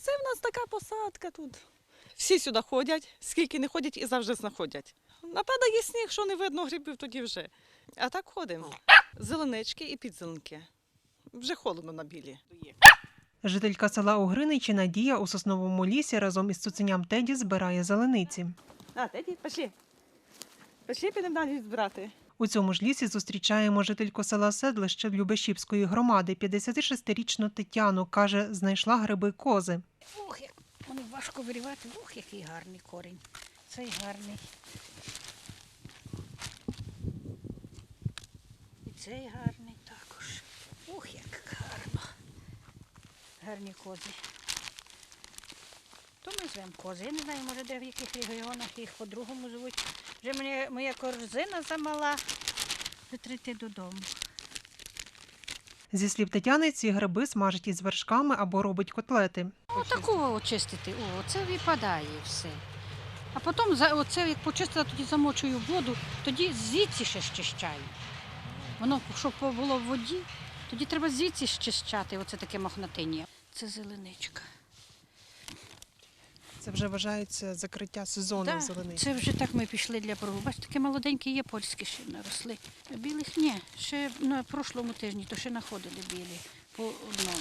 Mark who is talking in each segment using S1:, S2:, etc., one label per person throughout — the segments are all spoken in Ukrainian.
S1: Це в нас така посадка тут. Всі сюди ходять, скільки не ходять і завжди знаходять. Нападає сніг, що не видно грибів, тоді вже. А так ходимо. Зеленечки і підзеленки. Вже холодно на білі.
S2: Жителька села Угриничі Надія у сосновому лісі разом із цуценям Теді збирає зелениці.
S1: А, Теді, пішли. Пішли, підемо далі збирати.
S2: У цьому ж лісі зустрічаємо жительку села Седлище Любешівської громади. 56-річну Тетяну каже, знайшла гриби кози.
S3: Ох, як вони важко вирівати. Ох, який гарний корінь. Цей гарний. І цей гарний також. Ох, як гарно. Гарні кози. То ми звемо кози. Я не знаю, може, де в яких регіонах їх по-другому звуть. Вже мені моя корзина замала. Йти додому.
S2: Зі слів Тетяни, ці гриби смажать із вершками або робить котлети.
S3: Отакого очистити. О, це випадає все. А потім оце, як почистила, тоді замочую воду, тоді звідси ще щищаю. Воно, щоб було в воді, тоді треба звідси щищати, оце таке мохнатиння. Це зеленичка.
S2: Це вже вважається закриття сезону
S3: да,
S2: зелених.
S3: це вже так ми пішли для пробу. Бачите, таке молоденькі є польські ще наросли. Білих ні. Ще на прошлому тижні то ще знаходили білі по одному.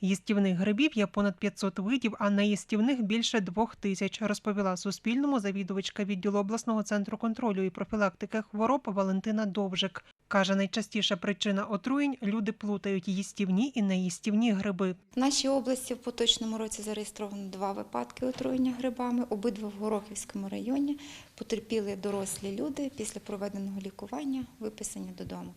S2: Їстівних грибів є понад 500 видів, а неїстівних більше двох тисяч, розповіла Суспільному завідувачка відділу обласного центру контролю і профілактики хвороб Валентина Довжик. Каже, найчастіша причина отруєнь – люди плутають їстівні і неїстівні гриби.
S4: В нашій області в поточному році зареєстровано два випадки отруєння грибами, обидва в Горохівському районі. Потерпіли дорослі люди після проведеного лікування, виписані додому.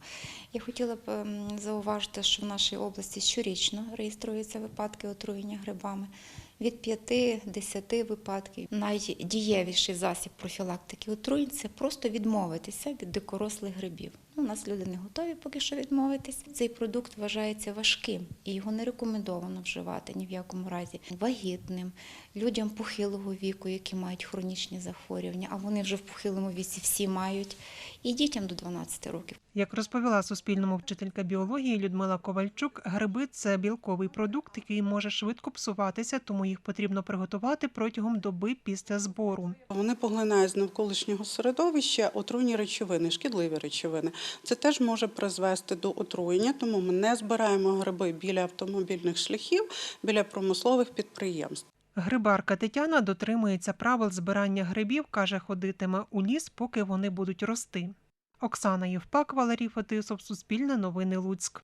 S4: Я хотіла б ем, зауважити, що в нашій області щорічно реєструються випадки отруєння грибами. Від 5-10 випадків найдієвіший засіб профілактики отруєнь це просто відмовитися від дикорослих грибів. Ну, у нас люди не готові поки що відмовитись. Цей продукт вважається важким і його не рекомендовано вживати ні в якому разі вагітним, людям похилого віку, які мають хронічні захворювання, а вони вже в похилому віці всі мають, і дітям до 12 років.
S2: Як розповіла Суспільному вчителька біології Людмила Ковальчук, гриби – це білковий продукт, який може швидко псуватися, тому їх потрібно приготувати протягом доби після збору.
S5: Вони поглинають з навколишнього середовища отруйні речовини, шкідливі речовини. Це теж може призвести до отруєння, тому ми не збираємо гриби біля автомобільних шляхів, біля промислових підприємств.
S2: Грибарка Тетяна дотримується правил збирання грибів, каже, ходитиме у ліс, поки вони будуть рости. Оксана Євпак, Валерій Фетисов, Суспільне новини Луцьк.